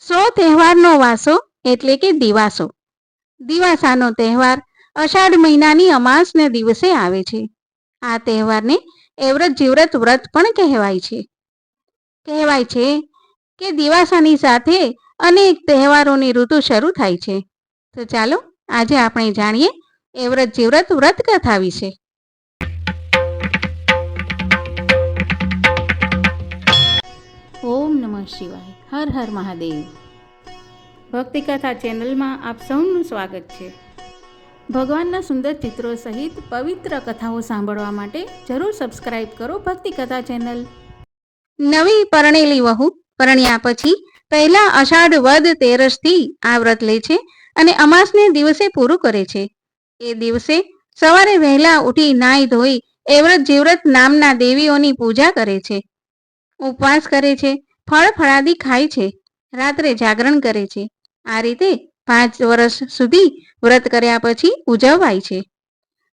સો તહેવારનો વાસો એટલે કે દિવાસો. દિવાસાનો તહેવાર અષાઢ મહિનાની અમાસને દિવસે આવે છે. આ તહેવારને એવ્રત જીવ્રત વ્રત પણ કહેવાય છે. કહેવાય છે કે દિવાસાની સાથે અનેક તહેવારોની ઋતુ શરૂ થાય છે. તો ચાલો આજે આપણે જાણીએ એવ્રત જીવ્રત વ્રત કથા વિશે. ઓમ નમઃ શિવાય. હર હર મહાદેવ. ભક્તિ કથા ચેનલમાં આપ સૌનું સ્વાગત છે. ભગવાનના સુંદર ચિત્રો સહિત પવિત્ર કથાઓ સાંભળવા માટે જરૂર સબસ્ક્રાઇબ કરો ભક્તિ કથા ચેનલ. નવી પરણેલી વહુ પરણ્યા પછી પહેલા અષાઢ વદ તેરસથી આ વ્રત લે છે અને અમાસને દિવસે પૂરું કરે છે. એ દિવસે સવારે વહેલા ઉઠી નાઈ ધોઈ એવ્રત જીવ્રત નામના દેવીઓની પૂજા કરે છે. ઉપવાસ કરે છે. ફળ ફળાદી ખાય છે, રાત્રે જાગરણ કરે છે. આ રીતે પાંચ વર્ષ સુધી વ્રત કર્યા પછી ઉજવાય છે.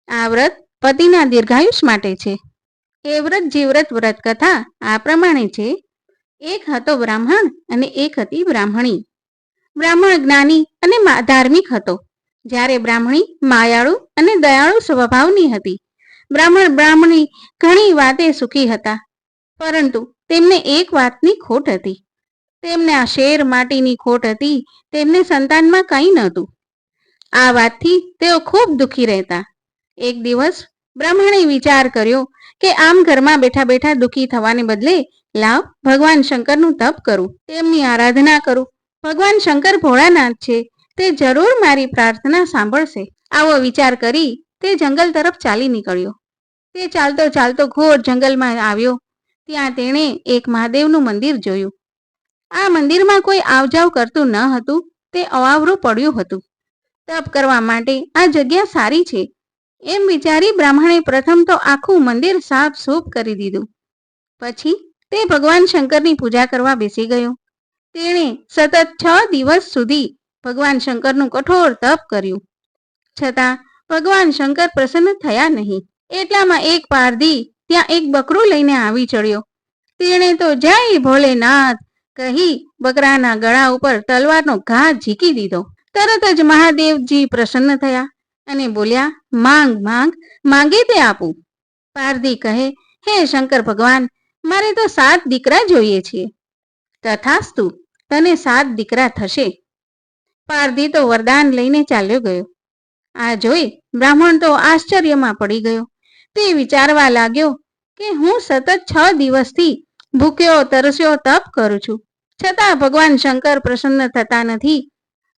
આ વ્રત પતિના દીર્ઘાયુષ માટે છે. એ વ્રત જીવ્રત વ્રત કથા આ પ્રમાણે છે. એક હતો બ્રાહ્મણ અને એક હતી બ્રાહ્મણી. બ્રાહ્મણ જ્ઞાની અને ધાર્મિક હતો. જ્યારે બ્રાહ્મણી માયાળુ અને દયાળુ સ્વભાવની હતી. બ્રાહ્મણ બ્રાહ્મણી ઘણી વાતે સુખી હતા. પરંતુ તેમને એક વાતની ખોટ હતી. તેમને આ શેર માટીની ખોટ હતી, તેમને સંતાનમાં કંઈ નહોતું. આ વાતથી તેઓ ખૂબ દુઃખી રહેતા. એક દિવસ બ્રાહ્મણે વિચાર કર્યો કે આમ ઘરમાં બેઠા બેઠા દુઃખી થવાને બદલે, લાવ ભગવાન શંકરનું તપ કરું, તેમની આરાધના કરું. ભગવાન શંકર ભોળાનાથ છે, તે જરૂર મારી પ્રાર્થના સાંભળશે. આવો વિચાર કરી તે જંગલ તરફ ચાલી નીકળ્યો. તે ચાલતો ચાલતો ઘોર જંગલમાં આવ્યો. ત્યાં તેણે એક મહાદેવનું મંદિર જોયું. આ મંદિરમાં કોઈ આવજાવ કરતું ન હતું, તે અવાવરું પડ્યું હતું. તપ કરવા માટે આ જગ્યા સારી છે. એમ વિચારી બ્રાહ્મણે પ્રથમ તો આખું મંદિર સાફ સૂફ કરી દીધું. પછી તે ભગવાન શંકરની પૂજા કરવા બેસી ગયો. તેણે સતત છ દિવસ સુધી ભગવાન શંકરનું કઠોર તપ કર્યું. છતાં ભગવાન શંકર પ્રસન્ન થયા નહીં. એટલામાં એક પારધી ત્યાં એક બકરું લઈને આવી ચડ્યો. તેણે તો જય ભોલેનાથ કહી બકરાના ગળા ઉપર તલવારનો ઘા ઝીકી દીધો. તરત જ મહાદેવજી પ્રસન્ન થયા અને બોલ્યા, માંગ માંગ, માંગે તે આપું. પારધી કહે, હે શંકર ભગવાન, મારે તો સાત દીકરા જોઈએ છીએ તથાસ્તુ, તને સાત દીકરા થશે. પારધી તો વરદાન લઈને ચાલ્યો ગયો. આ જોઈ બ્રાહ્મણ તો આશ્ચર્યમાં પડી ગયો. તે વિચારવા લાગ્યો કે હું સતત છ દિવસથી ભૂખ્યો, તરસ્યો, તપ કરું છું. છતાં ભગવાન શંકર પ્રસન્ન થતા નથી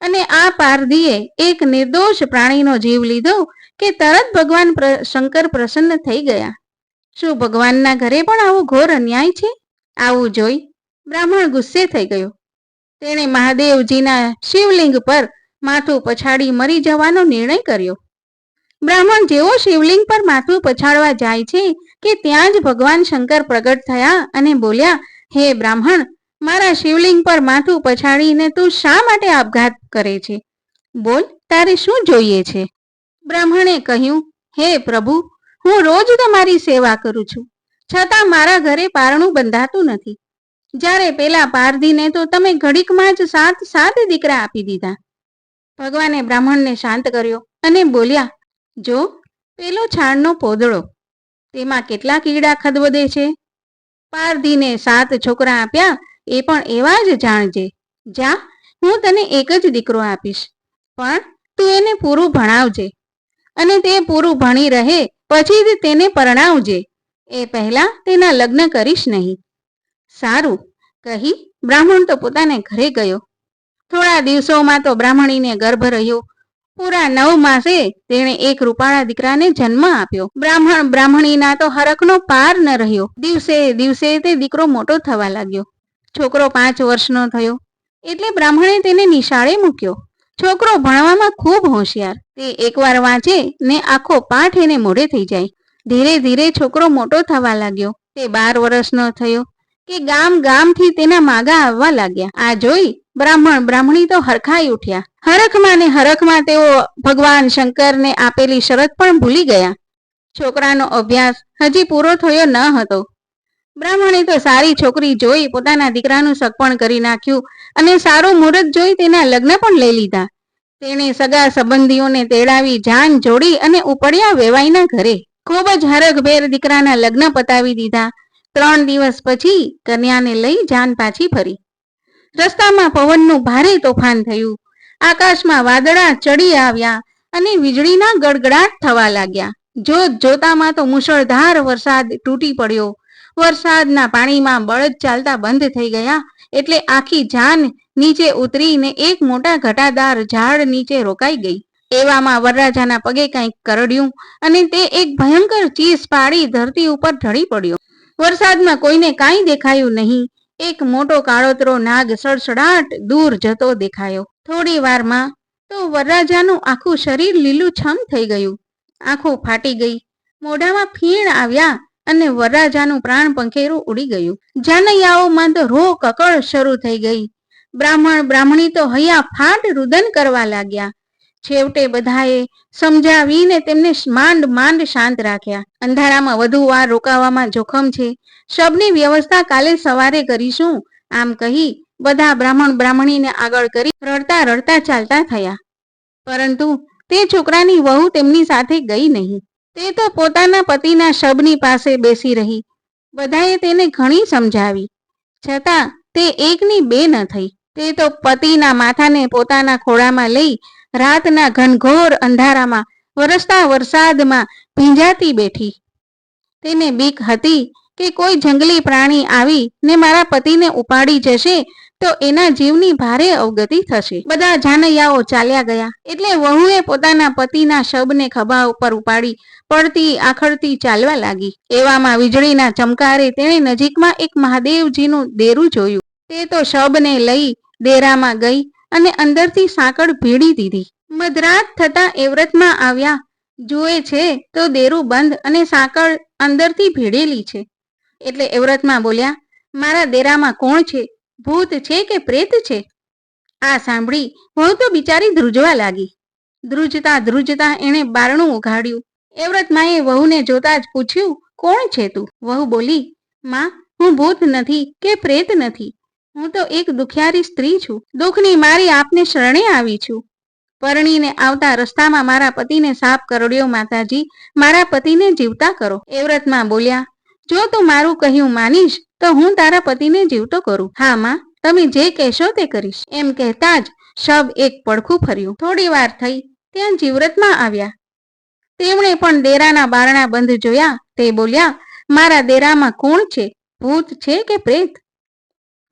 અને આ પારધીએ એક નિર્દોષ પ્રાણીનો જીવ લીધો કે તરત ભગવાન શંકર પ્રસન્ન થઈ ગયા. શું ભગવાનના ઘરે પણ આવો ઘોર અન્યાય છે? આવું જોઈ બ્રાહ્મણ ગુસ્સે થઈ ગયો. તેણે મહાદેવજીના શિવલિંગ પર માથું પછાડી મરી જવાનો નિર્ણય કર્યો. બ્રાહ્મણ જેવો શિવલિંગ પર માથું પછાડવા જાય છે કે ત્યાં જ ભગવાન શંકર પ્રગટ થયા અને બોલ્યા, હે બ્રાહ્મણ, મારા શિવલિંગ પર માથું પછાડીને તું શા માટે આપઘાત કરે છે? બોલ, તારે શું જોઈએ છે? બ્રાહ્મણે કહ્યું, હે પ્રભુ, હું રોજ તમારી સેવા કરું છું. છતાં મારા ઘરે પારણું બંધાતું નથી. જ્યારે પેલા પારધીને તો તમે ઘડીકમાં જ સાત સાત દીકરા આપી દીધા. ભગવાને બ્રાહ્મણને શાંત કર્યો અને બોલ્યા જો પેલો છાણનો પોદળો તેમાં કેટલા કીડા ખદવદે છે? પારધીને સાત છોકરા આપ્યા એ પણ એવા જ જાણજે. જા, હું તને એક જ દીકરો આપીશ, પણ તું એને પૂરું ભણાવજે. અને તે પૂરું ભણી રહે પછી જ તેને પરણાવજે. એ પહેલા તેના લગ્ન કરીશ નહીં. સારું, કહી બ્રાહ્મણ તો પોતાને ઘરે ગયો. થોડા દિવસોમાં તો બ્રાહ્મણીને ગર્ભ રહ્યો. પૂરા નવ માસે તેણે એક રૂપાળા દીકરાને જન્મ આપ્યો. બ્રાહ્મણ, બ્રાહ્મણીના તો હરકનો પાર ન રહ્યો. દિવસે દિવસે તે દીકરો મોટો થવા લાગ્યો. છોકરો પાંચ વર્ષનો થયો. એટલે બ્રાહ્મણે તેને નિશાળે મૂક્યો. છોકરો ભણવામાં ખૂબ હોશિયાર. તે એકવાર વાંચે ને આખો પાઠ એને મોઢે થઈ જાય. ધીરે ધીરે છોકરો મોટો થવા લાગ્યો. તે બાર વર્ષનો થયો. કે ગામ, ગામથી તેના માગા આવવા લાગ્યા. આ જોઈ બ્રાહ્મણ, બ્રાહ્મણી તો હરખાઈ ઉઠ્યા. હરખમાં ને હરખમાં તેઓ ભગવાન શંકરને આપેલી શરત પણ ભૂલી ગયા. છોકરાનો અભ્યાસ હજી પૂરો થયો ન હતો. બ્રાહ્મણે તો સારી છોકરી જોઈ પોતાના દીકરાનું સગપણ કરી નાખ્યું અને સારું મુહૂર્ત જોઈ તેના લગ્ન પણ લઈ લીધા. તેણે સગા સંબંધીઓને તેડાવી જાન જોડી અને ઉપડ્યા વેવાઈના ઘરે. ખૂબ જ હરખભેર દીકરાના લગ્ન પતાવી દીધા. ત્રણ દિવસ પછી કન્યાને લઈ જાન પાછી ફરી. રસ્તામાં પવનનું ભારે તોફાન થયું. આકાશમાં વાદળા ચડી આવ્યા અને વીજળીના ગડગડાટ થવા લાગ્યા. જોત જોતામાં તો મુશળધાર વરસાદ તૂટી પડ્યો. વરસાદના પાણીમાં બળદ ચાલતા બંધ થઈ ગયા એટલે આખી જાન નીચે ઉતરીને એક મોટા ઘટાદાર ઝાડ નીચે રોકાઈ ગઈ. એવામાં વરરાજાના પગે કંઈક કરડ્યું અને તે એક ભયંકર ચીસ પાડી ધરતી ઉપર ઢળી પડ્યો. વરસાદમાં કોઈને કાંઈ દેખાયું નહીં. એક મોટો કાળોતરો નાગ સડસડાટ દૂર જતો દેખાયો. થોડી વારમાં તો વરરાજાનું આખું શરીર લીલુંછમ થઈ ગયું. આંખો ફાટી ગઈ. મોઢામાં ફીણ આવ્યા અને વરરાજાનું પ્રાણ પંખેરું ઉડી ગયું. જાનૈયાઓમાં તો રો કકળ શરૂ થઈ ગઈ. બ્રાહ્મણ, બ્રાહ્મણી તો હૈયા ફાટ રુદન કરવા લાગ્યા. છેવટે બધાએ સમજાવીને તેમને માંડ માંડ શાંત રાખ્યા. અંધારામાં વધુ વાર રોકાવામાં જોખમ છે. શબની વ્યવસ્થા કાલે સવારે કરીશું. આમ કહી બધા બ્રાહ્મણ બ્રાહ્મણીને આગળ કરી રડતા રડતા ચાલતા થયા. પરંતુ તે છોકરાની વહુ તેમની સાથે ગઈ નહીં. તે તો પોતાના પતિના શબની પાસે બેસી રહી. બધાએ તેને ઘણી સમજાવી. છતાં તે એકની બે ન થઈ. તે તો પતિના માથાને પોતાના ખોળામાં લઈ રાતના ઘનઘોર અંધારામાં વરસતા વરસાદમાં ભીંજાતી બેઠી. તેને બીક હતી કે કોઈ જંગલી પ્રાણી આવી ને મારા પતિને ઉપાડી જશે તો એના જીવની ભારે અવગતિ થશે. બધા જાનૈયાઓ ચાલ્યા ગયા. એટલે વહુએ પોતાના પતિના શબને ખભા ઉપર ઉપાડી પડતી આખડતી ચાલવા લાગી. એવામાં વીજળીના ચમકારે તેણે નજીકમાં એક મહાદેવજીનું દેરું જોયું. તે તો શબને લઈ ડેરામાં ગઈ અને અંદરથી સાંકળ ભીડી દીધી. મધરાત થતા એવ્રતમાં આવ્યા. જુએ છે તો દેરું બંધ અને સાંકળ અંદરથી ભીડેલી છે. એટલે એવ્રતમાં બોલ્યા, મારા દેરામાં કોણ છે? ભૂત છે કે પ્રેત છે? આ સાંભળી હું તો બિચારી ધ્રુજવા લાગી. ધ્રુજતા ધ્રુજતા એણે બારણું ઉઘાડ્યું. એવરતમાએ વહુને જોતા જ પૂછ્યું, કોણ છે તું? વહુ બોલી, માં, હું ભૂત નથી કે પ્રેત નથી. હું તો એક દુખિયારી સ્ત્રી છું. દુઃખની મારી આપને શરણે આવી છું. પરણીને આવતા રસ્તામાં મારા પતિને સાપ કરડ્યો માતાજી. મારા પતિને જીવતા કરો. એવ્રતમાં બોલ્યા, જો તું મારું કહ્યું માનીશ, તો હું તારા પતિને જીવતો કરું. હા, માં. તમે જે કહેશો તે કરીશ. એમ કહેતા જ શબ એક પડખું ફર્યું. થોડી વાર થઈ, ત્યાં જીવ્રતમાં આવ્યા. તેમણે પણ દેરાના બારણા બંધ જોયા. તે બોલ્યા, મારા દેરામાં કોણ છે? ભૂત છે કે પ્રેત?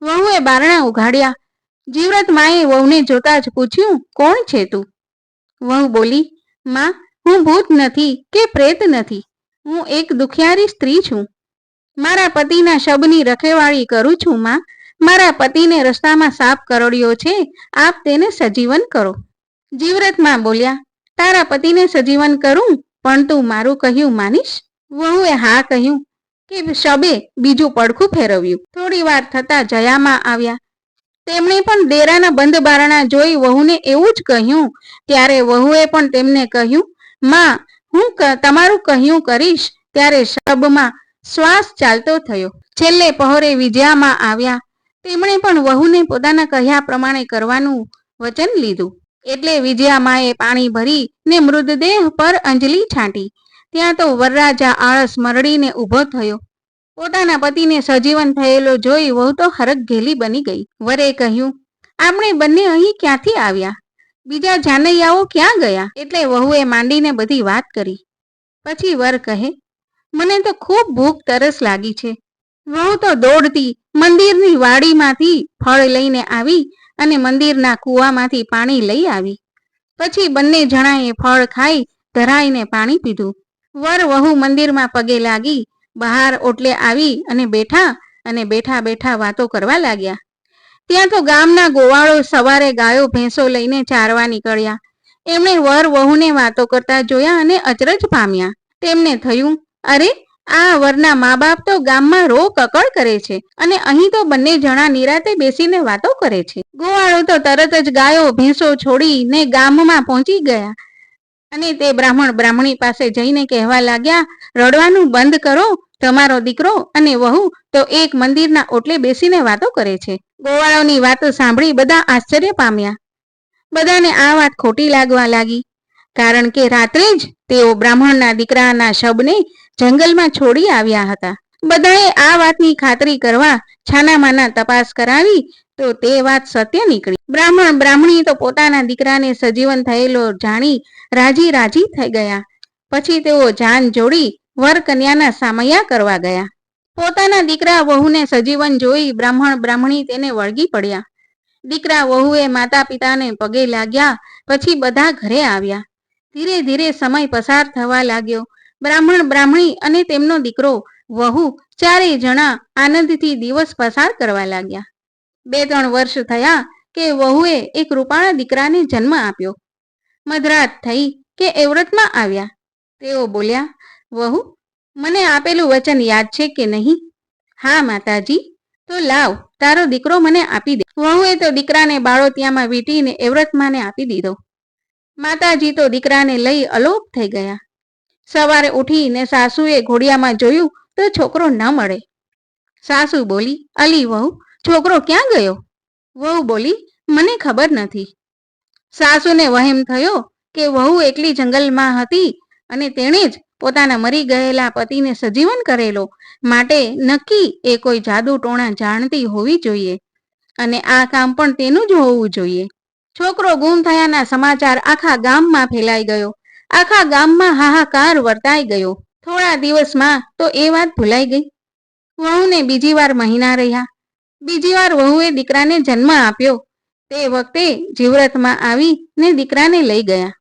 વહુએ બારણા ઉઘાડ્યા. જીવ્રત માએ વહુને જોતા જ પૂછ્યું, કોણ છે તું? વહુ બોલી, માં, હું ભૂત નથી કે પ્રેત નથી. હું એક દુખિયારી સ્ત્રી છું. મારા પતિના શબની રખેવાળી કરું છું, માં. મારા પતિને રસ્તામાં સાપ કરડ્યો છે, આપ તેને સજીવન કરો. જીવ્રતમાં બોલ્યા, તારા પતિને સજીવન કરું, પણ તું મારું કહ્યું માનીશ? વહુએ હા કહ્યું કે શબે બીજું પડખું ફેરવ્યું. થોડી વાર થતા જયામાં આવ્યા. તેમણે પણ ડેરાના બંધ બારણા જોઈ વહુને એવું જ કહ્યું. ત્યારે વહુએ પણ તેમને કહ્યું, માં, હું તમારું કહ્યું કરીશ. ત્યારે શબમાં શ્વાસ ચાલતો થયો. છેલ્લે પહોરે વિજયામાં આવ્યા. તેમણે પણ વહુને પોતાના કહ્યા પ્રમાણે કરવાનું વચન લીધું. એટલે વિજયામાએ પાણી ભરી ને મૃતદેહ પર અંજલિ છાંટી. ત્યાં તો વરરાજા આળસ મરડીને ઊભો થયો. પોતાના પતિને સજીવન થયેલો જોઈ વહુ તો હરખઘેલી બની ગઈ. વરે કહ્યું, આપણે બંને અહીં ક્યાંથી આવ્યા? બીજા જાનૈયાઓ ક્યાં ગયા? એટલે વહુએ માંડીને બધી વાત કરી. પછી વર કહે, મને તો ખૂબ ભૂખ તરસ લાગી છે. વહુ તો દોડતી મંદિરની વાડીમાંથી ફળ લઈને આવી અને મંદિરના કૂવામાંથી પાણી લઈ આવી. પછી બંને જણાએ ફળ ખાઈ ધરાઈને પાણી પીધું. વર વહુ મંદિરમાં પગે લાગી, બહાર ઓટલે આવી અને બેઠા અને બેઠા બેઠા વાતો કરવા લાગ્યા. ત્યાં તો ગામના ગોવાળો સવારે ગાયો ભેંસો લઈને ચારવા નીકળ્યા. એમણે વર વહુને વાતો કરતા જોયા અને અચરજ પામ્યા. તેમને થયું, અરે, આ વરના મા બાપ તો ગામમાં રો કકળ કરે છે અને અહીં તો બંને જણા નિરાતે બેસીને વાતો કરે છે. ગોવાળો તો તરત જ ગાયો ભેંસો છોડીને ગામમાં પહોંચી ગયા. અને તે બ્રાહ્મણ બ્રાહ્મણી પાસે જઈને કહેવા લાગ્યા, રડવાનું બંધ કરો, તમારો દીકરો અને વહુ તો એક મંદિરના ઓટલે બેસીને વાતો કરે છે. ગોવાળોની વાતો સાંભળી બધા આશ્ચર્ય પામ્યા. બધાને આ વાત ખોટી લાગવા લાગી, કારણ કે રાત્રે જ તેઓ બ્રાહ્મણના દીકરાના શબને જંગલમાં છોડી આવ્યા હતા. બધાએ આ વાતની ખાતરી કરવા છાનામાના તપાસ કરાવી તો તે વાત સત્ય નીકળી. બ્રાહ્મણ, બ્રાહ્મણી તો પોતાના દીકરાને સજીવન થયેલો જાણી રાજી રાજી થઈ ગયા. પછી તેઓ જાન જોડી વર કન્યાના સામૈયા કરવા ગયા. પોતાના દીકરા વહુને સજીવન જોઈ બ્રાહ્મણ, બ્રાહ્મણી તેને વળગી પડ્યા. દીકરા વહુએ માતા પિતાને પગે લાગ્યા, પછી બધા ઘરે આવ્યા. ધીરે ધીરે સમય પસાર થવા લાગ્યો. બ્રાહ્મણ, બ્રાહ્મણી અને તેમનો દીકરો વહુ ચારેય જણા આનંદથી દિવસ પસાર કરવા લાગ્યા. બે ત્રણ વર્ષ થયા કે વહુએ એક રૂપાળા દીકરાને જન્મ આપ્યો. મધરાત થઈ કે એવરતમાં આવ્યા. તેઓ બોલ્યા, વહુ, મને આપેલું વચન યાદ છે કે નહીં? હા, માતાજી. તો લાવ, તારો દીકરો મને આપી દે. વહુએ તો દીકરાને બાળોતિયામાં વીંટીને એવ્રતમાને આપી દીધો. માતાજી તો દીકરાને લઈ અલોપ થઈ ગયા. સવારે ઉઠીને સાસુએ ઘોડિયામાં જોયું તો છોકરો ન મળે. સાસુ બોલી, અલી વહુ છોકરો ક્યાં ગયો? વહુ બોલી, મને ખબર નથી. સાસુને વહેમ થયો કે વહુ એકલી જંગલમાં હતી અને તેણે જ પોતાના મરી ગયેલા પતિને સજીવન કરેલો. માટે નક્કી એ કોઈ જાદુ ટોણા જાણતી હોવી જોઈએ અને આ કામ પણ તેનું જ હોવું જોઈએ. છોકરો ગુમ થયાના સમાચાર આખા ગામમાં ફેલાઈ ગયો. આખા ગામમાં હાહાકાર વર્તાઈ ગયો. થોડા દિવસમાં તો એ વાત ભૂલાઈ ગઈ. વહુને બીજી વાર મહિના રહ્યા. બીજી વાર વહુએ દીકરાને જન્મ આપ્યો. તે વખતે જીવ્રતમાં આવી ને દીકરાને લઈ ગયા.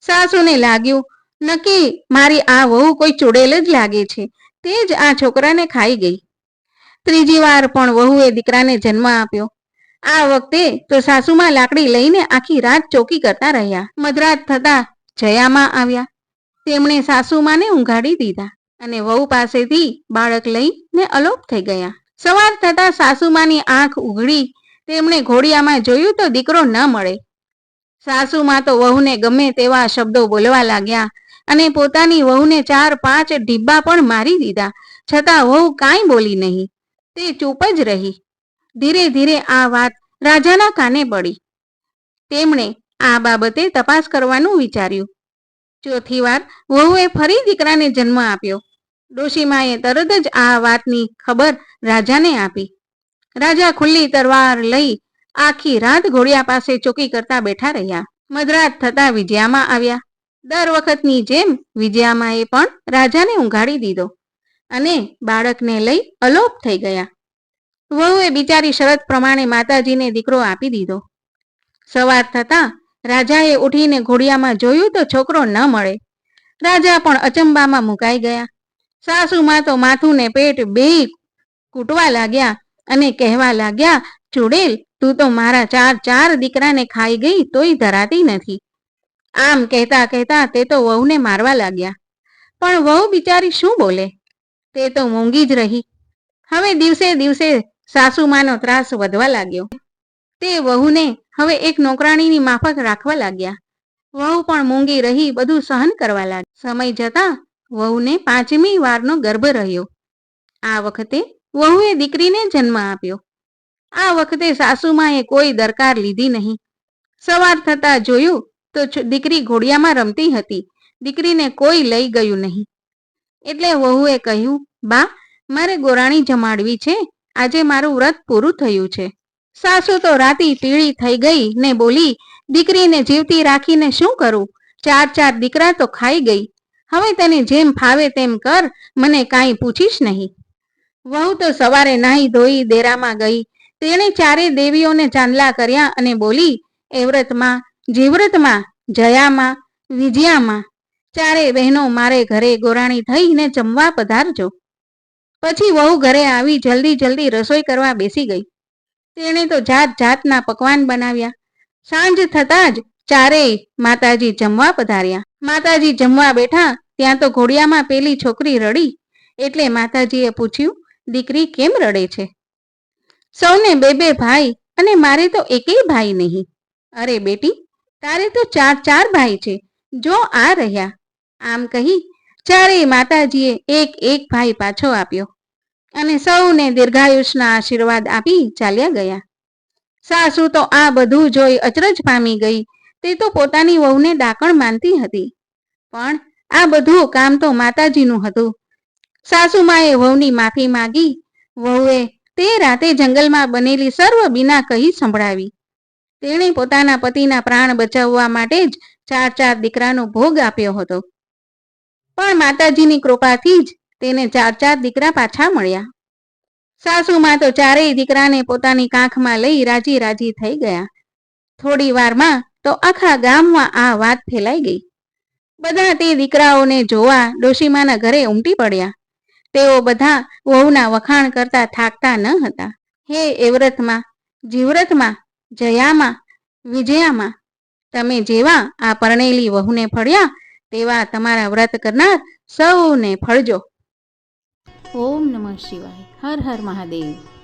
સાસુને લાગ્યું, નક્કી, મારી આ વહુ કોઈ ચૂડેલ જ લાગે છે. તે જ આ છોકરાને ખાઈ ગઈ. ત્રીજી વાર પણ વહુએ દીકરાને જન્મ આપ્યો. આ વખતે તો સાસુમાં લાકડી લઈને આખી રાત ચોકી કરતા રહ્યા. મધરાત થતા જયામાં આવ્યા. તેમણે સાસુમાને ઊંઘાડી દીધા અને વહુ પાસેથી બાળક લઈને અલોપ થઈ ગયા. સવાર થતા સાસુમાની આંખ ઉઘડી. તેમણે ઘોડિયામાં જોયું તો દીકરો ન મળે. સાસુમાં તો વહુને ગમે તેવા શબ્દો બોલવા લાગ્યા અને પોતાની વહુને ચાર પાંચ ઢીબ્બા પણ મારી દીધા. છતાં વહુ કાંઈ બોલી નહીં. તે ચૂપ જ રહી. ધીરે ધીરે આ વાત રાજાના કાને પડી. તેમણે આ બાબતે તપાસ કરવાનું વિચાર્યું. ચોથી વાર વહુએ ફરી દીકરાને જન્મ આપ્યો. ડોશીમાએ તરત જ આ વાતની ખબર રાજાને આપી. રાજા ખુલ્લી તરવાર લઈ આખી રાત ઘોડિયા પાસે ચોકી કરતા બેઠા રહ્યા. મધરાત થતા વિજયામાં આવ્યા. દર વખતની જેમ વિજયામાએ પણ રાજાને ઊંઘાડી દીધો અને બાળકને લઈ અલોપ થઈ ગયા. વહુએ બિચારી શરત પ્રમાણે માતાજીને દીકરો આપી દીધો. સવાર થતા રાજાએ ઉઠીને ઘોડિયામાં જોયું તો છોકરો ન મળે. રાજા પણ અચંબામાં મુકાઈ ગયા. સાસુમાં તો માથું ને પેટ બે કૂટવા લાગ્યા અને કહેવા લાગ્યા, ચુડેલ, તું તો મારા ચાર ચાર દીકરાને ખાઈ ગઈ, તોય ધરાતી નથી. આમ કહેતા કહેતા તે તો વહુને મારવા લાગ્યા. પણ વહુ બિચારી શું બોલે? તે તો મૂંગી જ રહી. હવે દિવસે દિવસે સાસુમાનો ત્રાસ વધવા લાગ્યો. તે વહુને હવે એક નોકરાણીની માફક રાખવા લાગ્યા. વહુ પણ મૂંગી રહી, બધું સહન કરવા લાગી સમય જતા વહુને પાંચમી વારનો ગર્ભ રહ્યો. આ વખતે વહુએ દીકરીને જન્મ આપ્યો. આ વખતે સાસુમાએ કોઈ દરકાર લીધી નહીં. સવાર થતા જોયું તો દીકરી ઘોડિયામાં રમતી હતી. દીકરીને કોઈ લઈ ગયું નહીં. એટલે વહુએ કહ્યું, બા, મારે ગોરાણી જમાડવી છે. આજે મારું વ્રત પૂરું થયું છે. સાસુ તો રાતી પીળી થઈ ગઈ ને બોલી, દીકરીને જીવતી રાખીને શું કરું? ચાર ચાર દીકરા તો ખાઈ ગઈ. હવે તને જેમ ફાવે તેમ કર, મને કાંઈ પૂછીશ નહીં. વહુ તો સવારે નાહી ધોઈ દેરામાં ગઈ. તેણે ચારે દેવીઓને ચાંદલા કર્યા અને બોલી એવ્રતમાં જીવ્રતમાં, જયામાં, વિજયામાં, ચારે બહેનો મારે ઘરે ગોરાણી થઈને જમવા પધારજો. પછી વહુ ઘરે આવી જલ્દી જલ્દી રસોઈ કરવા બેસી ગઈ. તેણે તો જાત જાતના પકવાન બનાવ્યા. સાંજ થતાં જ ચારેય માતાજી જમવા પધાર્યા. માતાજી જમવા બેઠા, ત્યાં તો ઘોડિયામાં પેલી છોકરી રડી. એટલે માતાજીએ પૂછ્યું, દીકરી કેમ રડે છે? સૌને બે બે ભાઈ, અને મારે તો એકેય ભાઈ નહીં. અરે બેટી, તારે તો ચાર ચાર ભાઈ છે. જો આ રહ્યા. આમ કહી, ચારેય માતાજીએ એક એક ભાઈ પાછો આપ્યો. અને સૌને દીર્ઘાયુષના આશીર્વાદ આપી ચાલ્યા ગયા. સાસુ તો આ બધું જોઈ અચરજ પામી ગઈ. તે તો પોતાની વહુને ડાકણ માનતી હતી. પણ આ બધું કામ તો માતાજીનું હતું. સાસુમાએ વહુની માફી માગી. વહુએ તે રાતે જંગલમાં બનેલી સર્વ બીના કહી સંભળાવી. તેણે પોતાના પતિના પ્રાણ બચાવવા માટે જ ચાર ચાર દીકરાનો ભોગ આપ્યો હતો. પણ માતાજીની કૃપાથી જ તેને ચાર ચાર દીકરા પાછા મળ્યા. સાસુમાં તો ચારેય દીકરાને પોતાની કાંખમાં લઈ રાજી રાજી થઈ ગયા. થોડી વારમાં તો આખા ગામમાં આ વાત ફેલાઈ ગઈ. બધા તે દીકરાઓને જોવા ડોશીમાના ઘરે ઉમટી પડ્યા. તેઓ બધા વહુના વખાણ કરતા થાકતા ન હતા. હે એવ્રતમાં જીવ્રતમાં જયામાં, વિજયામાં, તમે જેવા આ પરણેલી વહુને ફળ્યા, તેવા તમારા વ્રત કરનાર સૌને ફળજો. ઓમ નમઃ શિવાય. હર હર મહાદેવ.